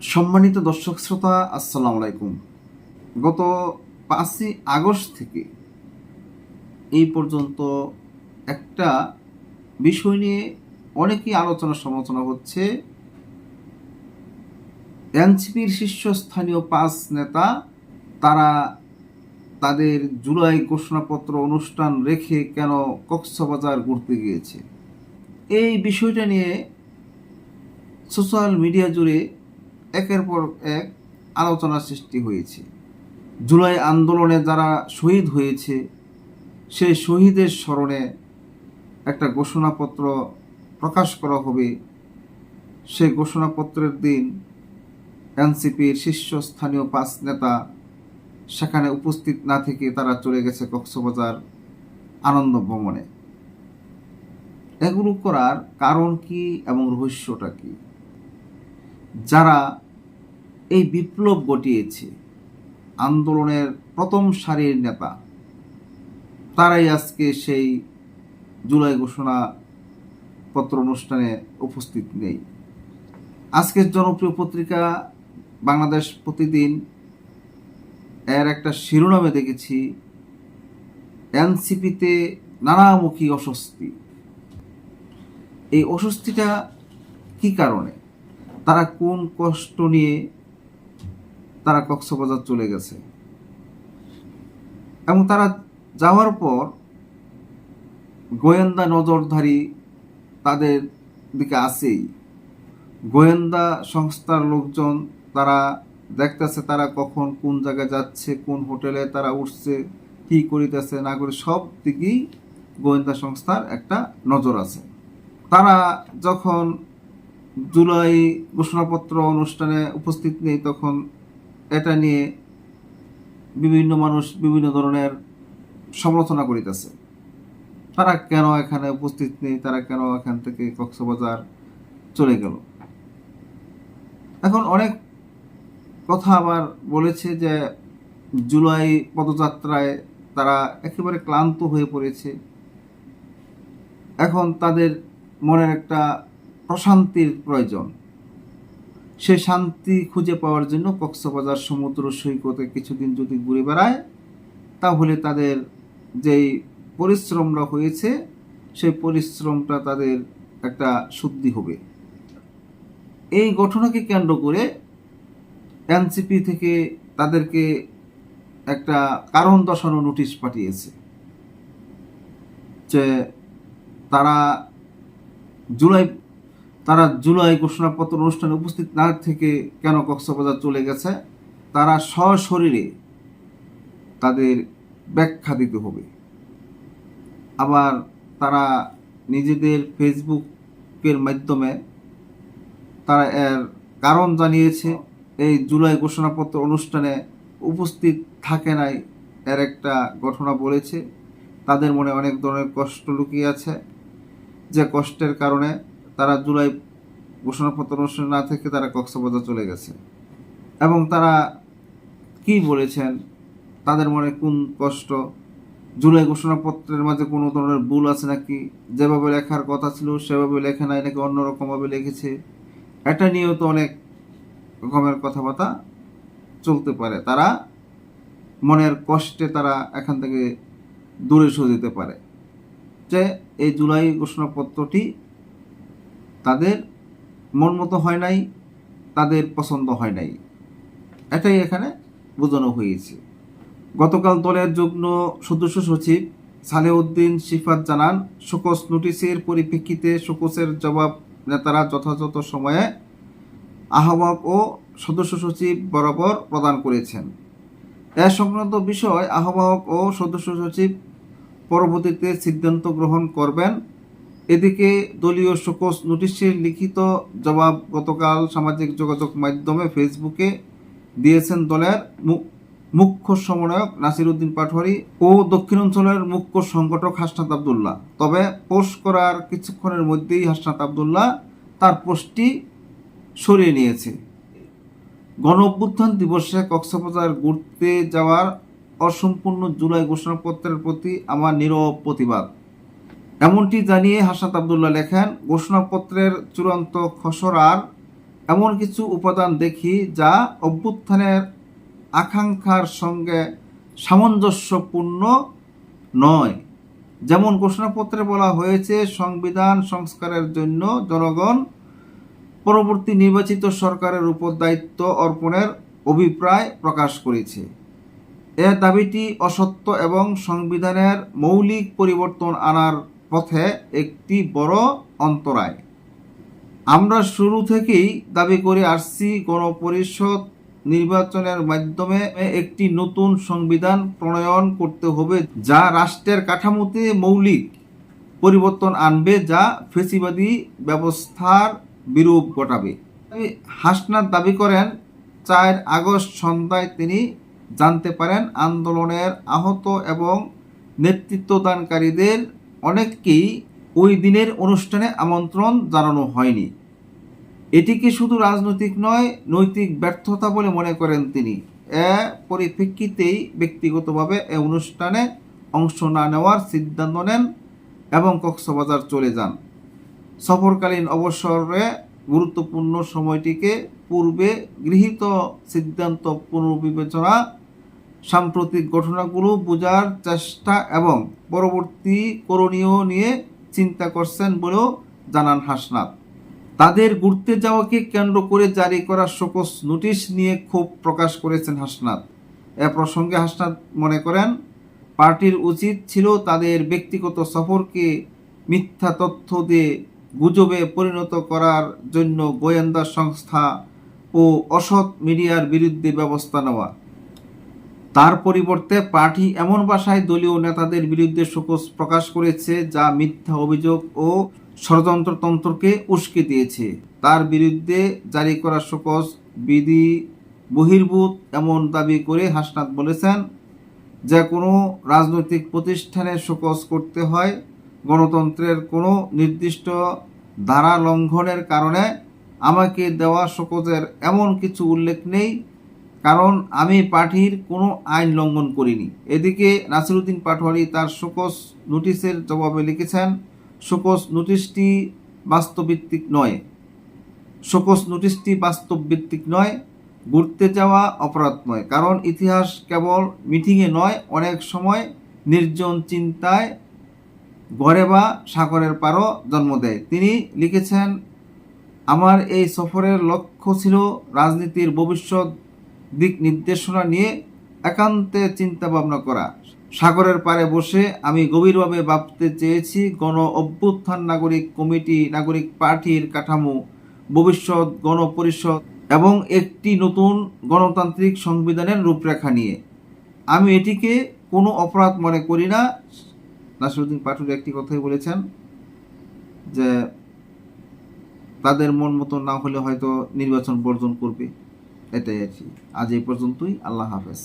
সম্মানিত দর্শক শ্রোতা, আসসালামু আলাইকুম। গত পাঁচই আগস্ট থেকে এই পর্যন্ত একটা বিষয় নিয়ে অনেকই আলোচনা সমালোচনা হচ্ছে। এনসিপির শীর্ষস্থানীয় পাঁচ নেতা, তারা তাদের জুলাই ঘোষণাপত্র অনুষ্ঠান রেখে কেন কক্সবাজার ঘুরতে গিয়েছে? এই বিষয়টা নিয়ে সোশ্যাল মিডিয়া জুড়ে একের পর এক আলোচনার সৃষ্টি হয়েছে। জুলাই আন্দোলনে যারা শহীদ হয়েছে, সেই শহীদের স্মরণে একটা ঘোষণাপত্র প্রকাশ করা হবে। সেই ঘোষণাপত্রের দিন এনসিপির শীর্ষস্থানীয় পাঁচ নেতা সেখানে উপস্থিত না থেকে তারা চলে গেছে কক্সবাজার আনন্দ ভ্রমণে। এগুলো করার কারণ কি এবং রহস্যটা কি? যারা এই বিপ্লব ঘটিয়েছে। আন্দোলনের প্রথম সারির নেতা। তারাই আজকে সেই জুলাই ঘোষণা পত্র অনুষ্ঠানে উপস্থিত নেই। আজকের জনপ্রিয় পত্রিকা বাংলাদেশ প্রতিদিন এর একটা শিরোনামে দেখেছি, এনসিপিতে নানামুখী অস্বস্তি। এই অস্বস্তিটা কি কারণে? তারা কোন কষ্ট নিয়ে তারা কক্সবাজার চলে গেছে। এবং তারা যাওয়ার পর গোয়েন্দা নজরধারী তাদের দিকে আসেই। গোয়েন্দা সংস্থার লোকজন তারা দেখতেছে তারা কখন কোন জায়গায় যাচ্ছে, কোন হোটেলে তারা উঠছে, কি করিতেছে, না করে সব দিকেই গোয়েন্দা সংস্থার একটা নজর আছে। তারা যখন জুলাই ঘোষণাপত্র অনুষ্ঠানে উপস্থিত নেই তখন এটা নিয়ে বিভিন্ন মানুষ বিভিন্ন ধরনের সমালোচনা করিতেছে। তারা কেন এখানে উপস্থিত নেই? তারা কেন এখান থেকে কক্সবাজার চলে গেল? এখন অনেক কথা আবার বলেছে যে জুলাই পদযাত্রায় তারা একেবারে ক্লান্ত হয়ে পড়েছে। এখন তাদের মনের একটা প্রশান্তির প্রয়োজন। সে শান্তি খুঁজে পাওয়ার জন্য কক্সবাজার সমুদ্র সৈকতে কিছুদিন যদি ঘুরে বেড়ায়, তাহলে তাদের যেই পরিশ্রমটা হয়েছে, সেই পরিশ্রমটা তাদের একটা শুদ্ধি হবে। এই ঘটনাকে কেন্দ্র করে এনসিপি থেকে তাদেরকে একটা কারণ দর্শানো নোটিশ পাঠিয়েছে যে তারা জুলাই তারা জুলাই ঘোষণাপত্র অনুষ্ঠানে উপস্থিত না থেকে কেন কক্সবাজার চলে গেছে? তারা সশরীরে তাদের ব্যাখ্যা দিতে হবে। আবার তারা নিজেদের ফেসবুকের মাধ্যমে তারা এর কারণ জানিয়েছে, এই জুলাই ঘোষণাপত্র অনুষ্ঠানে উপস্থিত থাকে নাই এর একটা ঘটনা বলেছে। তাদের মনে অনেক ধরনের কষ্ট লুকিয়ে আছে। যে কষ্টের কারণে তারা জুলাই ঘোষণাপত্র অনুষ্ঠানে না থেকে তারা কক্সবাজার চলে গেছে। এবং তারা কি বলেছেন? তাদের মনে কোন কষ্ট? জুলাই ঘোষণাপত্রের মাঝে কোনো ধরনের ভুল আছে নাকি? যেভাবে লেখার কথা ছিল, সেভাবে লেখে নাই নাকি অন্যরকমভাবে লিখেছে? এটা নিয়েও তো অনেক রকমের কথাবার্তা চলতে পারে। তারা মনের কষ্টে তারা এখান থেকে দূরে সরে যেতে পারে। যে এই জুলাই ঘোষণাপত্রটি তাদের মন মতো হয় নাই, তাদের পছন্দ হয় নাই। এটাই এখানে বোঝানো হয়েছে। গতকাল দলের যুগ্ম সদস্য সচিব সালেউদ্দিন সিফাত জানান শোকস নোটিশের পরিপ্রেক্ষিতে শোকসের জবাব নেতারা যথাযথ সময়ে আহ্বায়ক ও সদস্য সচিব বরাবর প্রদান করেছেন। এ সংক্রান্ত বিষয় আহ্বায়ক ও সদস্য সচিব পরবর্তীতে সিদ্ধান্ত গ্রহণ করবেন। এদিকে দলীয় শোকস নোটিশের লিখিত জবাব গতকাল সামাজিক যোগাযোগ মাধ্যমে ফেসবুকে দিয়েছেন দলের মুখ্য সমন্বয়ক নাসির উদ্দিন পাটোয়ারি ও দক্ষিণাঞ্চলের মুখ্য সংগঠক হাসনাত আবদুল্লাহ। তবে পোস্ট করার কিছুক্ষণের মধ্যেই হাসনাত আবদুল্লাহ তার পোস্টটি সরিয়ে নিয়েছে। গণ অভ্যুত্থান দিবসে কক্সবাজার ঘুরতে যাওয়ার অসম্পূর্ণ জুলাই ঘোষণাপত্রের প্রতি আমার নীরব প্রতিবাদ। এমনটি জানিয়ে হাসাত আবদুল্লাহ লেখেন, ঘোষণাপত্রের চূড়ান্ত খসড়ার এমন কিছু উপাদান দেখি যা অভ্যুত্থানের আকাঙ্ক্ষার সঙ্গে সামঞ্জস্যপূর্ণ নয়। যেমন ঘোষণাপত্রে বলা হয়েছে, সংবিধান সংস্কারের জন্য জনগণ পরবর্তী নির্বাচিত সরকারের উপর দায়িত্ব অর্পণের অভিপ্রায় প্রকাশ করেছে। এ দাবিটি অসত্য এবং সংবিধানের মৌলিক পরিবর্তন আনার পথে একটি বড় অন্তরায়। আমরা শুরু থেকেই দাবি করে আসছি, গণপরিষদ নির্বাচনের মাধ্যমে একটি নতুন সংবিধান প্রণয়ন করতে হবে, যা রাষ্ট্রের কাঠামোতে মৌলিক পরিবর্তন আনবে, যা ফেসিবাদী ব্যবস্থার বিরূপ ঘটাবে। হাসনাত দাবি করেন, চার আগস্ট সন্ধ্যায় তিনি জানতে পারেন, আন্দোলনের আহত এবং নেতৃত্বদানকারীদের অনেককেই ওই দিনের অনুষ্ঠানে আমন্ত্রণ জানানো হয়নি। এটিকে শুধু রাজনৈতিক নয়, নৈতিক ব্যর্থতা বলে মনে করেন তিনি। এ পরিপ্রেক্ষিতেই ব্যক্তিগতভাবে এ অনুষ্ঠানে অংশ না নেওয়ার সিদ্ধান্ত নেন এবং কক্সবাজার চলে যান। সফরকালীন অবসরে গুরুত্বপূর্ণ সময়টিকে পূর্বে গৃহীত সিদ্ধান্ত পুনর্বিবেচনা সাম্প্রতিক ঘটনাগুলো বোঝার চেষ্টা এবং পরবর্তী করণীয় নিয়ে চিন্তা করছেন বলেও জানান হাসনাত। তাদের ঘুরতে যাওয়াকে কেন্দ্র করে জারি করা শোকস নোটিশ নিয়ে ক্ষোভ প্রকাশ করেছেন হাসনাত। এ প্রসঙ্গে হাসনাত মনে করেন, পার্টির উচিত ছিল তাদের ব্যক্তিগত সফরকে মিথ্যা তথ্য দিয়ে গুজবে পরিণত করার জন্য গোয়েন্দা সংস্থা ও অসৎ মিডিয়ার বিরুদ্ধে ব্যবস্থা নেওয়া। তার পরিবর্তে পার্টি এমন ভাষায় দলীয় নেতাদের বিরুদ্ধে শোকজ প্রকাশ করেছে, যা মিথ্যা অভিযোগ ও ষড়যন্ত্রতন্ত্রকে উস্কে দিয়েছে। তার বিরুদ্ধে জারি করা শোকজ বিধি বহির্ভূত এমন দাবি করে হাসনাত বলেছেন, যে কোনো রাজনৈতিক প্রতিষ্ঠানে শোকজ করতে হয়, গণতন্ত্রের কোনো নির্দিষ্ট ধারা লঙ্ঘনের কারণে আমাকে দেওয়া শোকজের এমন কিছু উল্লেখ নেই কারণ আমি পার্টির কোনো আইন লঙ্ঘন করিনি। এদিকে নাসিরুদ্দিন পাটোয়ারি তার শোকস নোটিশের জবাবে লিখেছেন শোকস নোটিশটি বাস্তবভিত্তিক নয়। শোকস নোটিশটি বাস্তবভিত্তিক নয়, ঘুরতে যাওয়া অপরাধ নয়, কারণ ইতিহাস কেবল মিটিংয়ে নয়, অনেক সময় নির্জন চিন্তায় ঘরে বা সাগরের পারও জন্ম দেয়। তিনি লিখেছেন, আমার এই সফরের লক্ষ্য ছিল রাজনীতির ভবিষ্যৎ দিক নির্দেশনা নিয়ে একান্তে চিন্তা ভাবনা করা। সাগরের পারে বসে আমি গভীরভাবে ভাবতে চেয়েছি, গণ অভ্যুত্থান নাগরিক কমিটি, নাগরিক পার্টির কাঠামো, ভবিষ্যৎ গণপরিষদ এবং একটি নতুন গণতান্ত্রিক সংবিধানের রূপরেখা নিয়ে। আমি এটিকে কোনো অপরাধ মনে করি না। নাসিরুদ্দিন পাঠুর একটি কথাই বলেছেন যে, তাদের মন মতো না হলে হয়তো নির্বাচন বর্জন করবে। এটাই আর কি। আজ এই পর্যন্তই আল্লাহ হাফেজ।